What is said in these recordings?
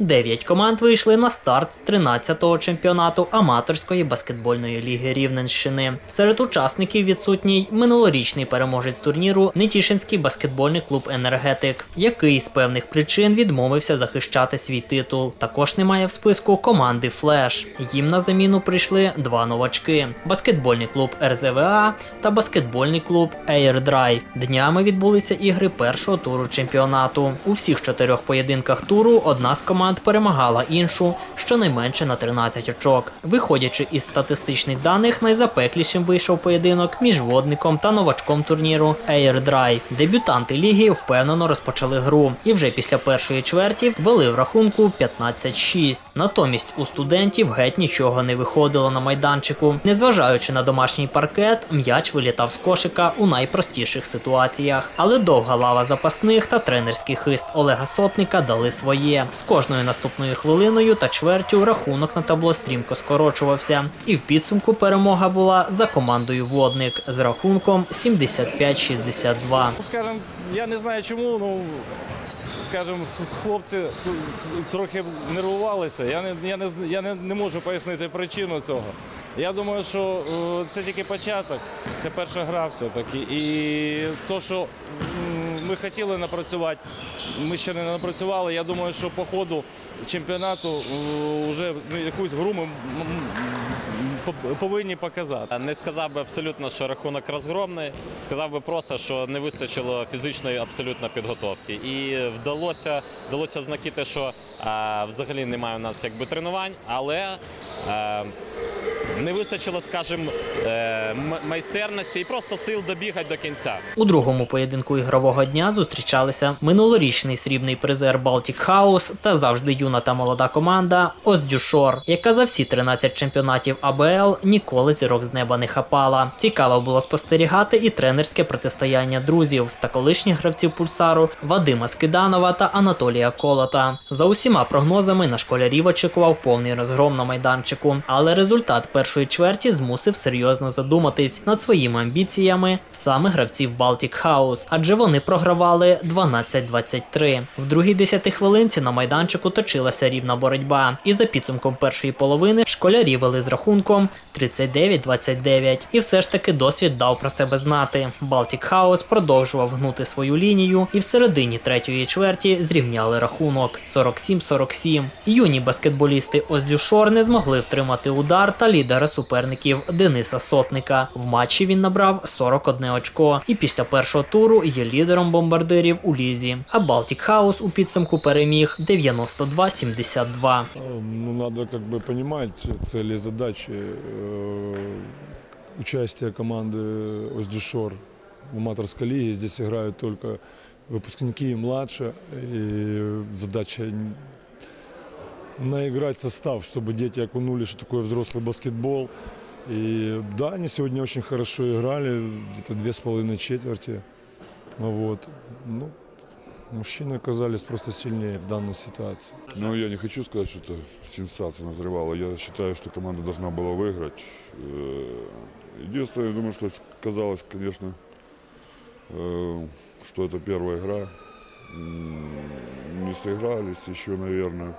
Дев'ять команд вийшли на старт 13-го чемпіонату аматорської баскетбольної ліги Рівненщини. Серед учасників відсутній минулорічний переможець турніру Нетішинський баскетбольний клуб Енергетик, який з певних причин відмовився захищати свій титул. Також немає в списку команди Флеш. Їм на заміну прийшли два новачки: баскетбольний клуб РЗВА та баскетбольний клуб Air Днями відбулися ігри першого туру чемпіонату. У всіх чотирьох поєдинках туру одна з команд перемагала іншу щонайменше на 13 очок. Виходячи із статистичних даних, найзапеклішим вийшов поєдинок між водником та новачком турніру Air Дебютанти ліги впевнено розпочали гру і вже після першої чверті ввели в рахунку 15-6. Натомість у студентів геть нічого не виходило на майданчику. Незважаючи на домашній паркет, м'яч вилітав з кошика у найпростіших ситуаціях. Але довга лава запасних та тренерський хист Олега Сотника дали своє. З кожною наступною хвилиною та чвертю рахунок на табло стрімко скорочувався. І в підсумку перемога була за командою водник з рахунком 75-62. Ну, Скажем, я не знаю чому, ну скажем, хлопці трохи нервувалися. Я не, я не, я не, не можу пояснити причину цього. Я думаю, що е, це тільки початок, це перша гра все-таки. І то, що ми хотіли напрацювати, ми ще не напрацювали. Я думаю, що по ходу чемпіонату вже якусь гру ми повинні показати. Не сказав би абсолютно, що рахунок розгромний. Сказав би просто, що не вистачило фізичної абсолютно підготовки. І вдалося, вдалося знаки те, що а, взагалі немає у нас якби тренувань, але а, не вистачило, скажімо, е, майстерності і просто сил добігати до кінця. У другому поєдинку ігрового дня зустрічалися минулорічний срібний призер Baltic House та завжди юна та молода команда Оздюшор, яка за всі 13 чемпіонатів АБЛ ніколи зірок з неба не хапала. Цікаво було спостерігати і тренерське протистояння друзів та колишніх гравців пульсару Вадима Скиданова та Анатолія Колота. За усіма прогнозами на школярів очікував повний розгром на майданчику, але результат першої чверті змусив серйозно задуматись над своїми амбіціями саме гравців Baltic House, адже вони програвали 12-23. В другій десятихвилинці на майданчику точилася рівна боротьба, і за підсумком першої половини школярі вели з рахунком 39-29. І все ж таки досвід дав про себе знати. Baltic House продовжував гнути свою лінію, і в середині третьої чверті зрівняли рахунок 47-47. Юні баскетболісти Оздюшор не змогли втримати удар та лідера суперників Дениса Сотника. В матчі він набрав 41 очко і після першого туру є лідером бомбардирів у лізі. А Baltic House у підсумку переміг 92-72. Ну, надо как бы понимать цели и задачи. Э, Участие команды Оздюшор в аматорской лиге. Здесь играют только выпускники и младше. И задача н- наиграть состав, чтобы дети окунули, что такое взрослый баскетбол. И да, они сегодня очень хорошо играли, где-то две с половиной четверти. Вот. Ну, мужчины оказались просто сильнее в данной ситуации. Ну, я не хочу сказать, что это сенсация назревала. Я считаю, что команда должна была выиграть. Э, Единственное, я думаю, что казалось, конечно, э, что это первая игра. Не сыгрались еще, наверное.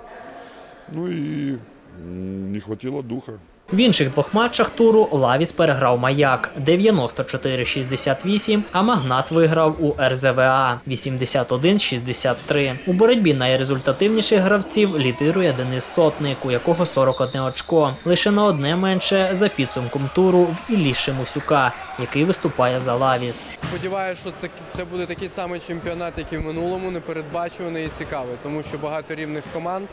Ну и м, не хватило духа. В інших двох матчах туру Лавіс переграв Маяк 94-68, а Магнат виграв у РЗВА 81-63. У боротьбі найрезультативніших гравців лідирує Денис Сотник, у якого 41 очко. Лише на одне менше за підсумком туру в Іллі Шимусюка, який виступає за Лавіс. Сподіваюся, що це, це буде такий самий чемпіонат, як і в минулому, непередбачуваний і цікавий, тому що багато рівних команд.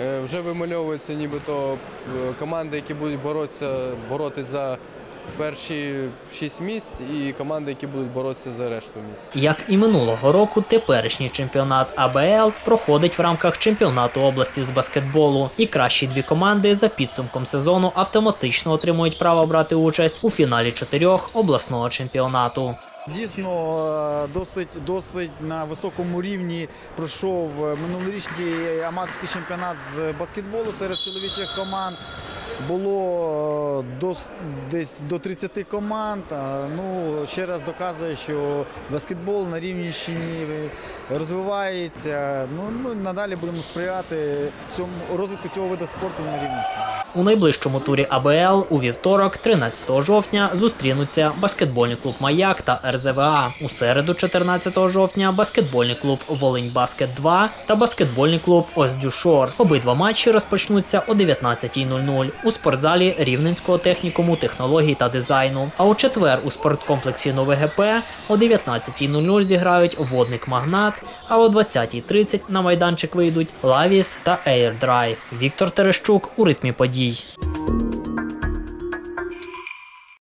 Е, Вже вимальовуються нібито е, команди, які будуть боротися, боротися за перші шість місць, і команди, які будуть боротися за решту місць. Як і минулого року, теперішній чемпіонат АБЛ проходить в рамках чемпіонату області з баскетболу, і кращі дві команди за підсумком сезону автоматично отримують право брати участь у фіналі чотирьох обласного чемпіонату. Дійсно, е, досить, досить на високому рівні пройшов е, минулорічний аматорський чемпіонат з баскетболу серед чоловічих команд. було е, до, десь до 30 команд. Ну, ще раз доказує, що баскетбол на Рівненщині розвивається. Ну, ми надалі будемо сприяти цьому розвитку цього виду спорту на Рівненщині. У найближчому турі АБЛ у вівторок, 13 жовтня, зустрінуться баскетбольний клуб Маяк та РЗВА. У середу, 14 жовтня, баскетбольний клуб Волинь Баскет 2 та баскетбольний клуб Оздюшор. Обидва матчі розпочнуться о 19.00 у спортзалі Рівненського технікуму технологій та дизайну. А у четвер у спорткомплексі Нове ГП о 19.00 зіграють водник Магнат, а о 20.30 на майданчик вийдуть Лавіс та Ейрдрай. Віктор Терещук у ритмі подій. aqui.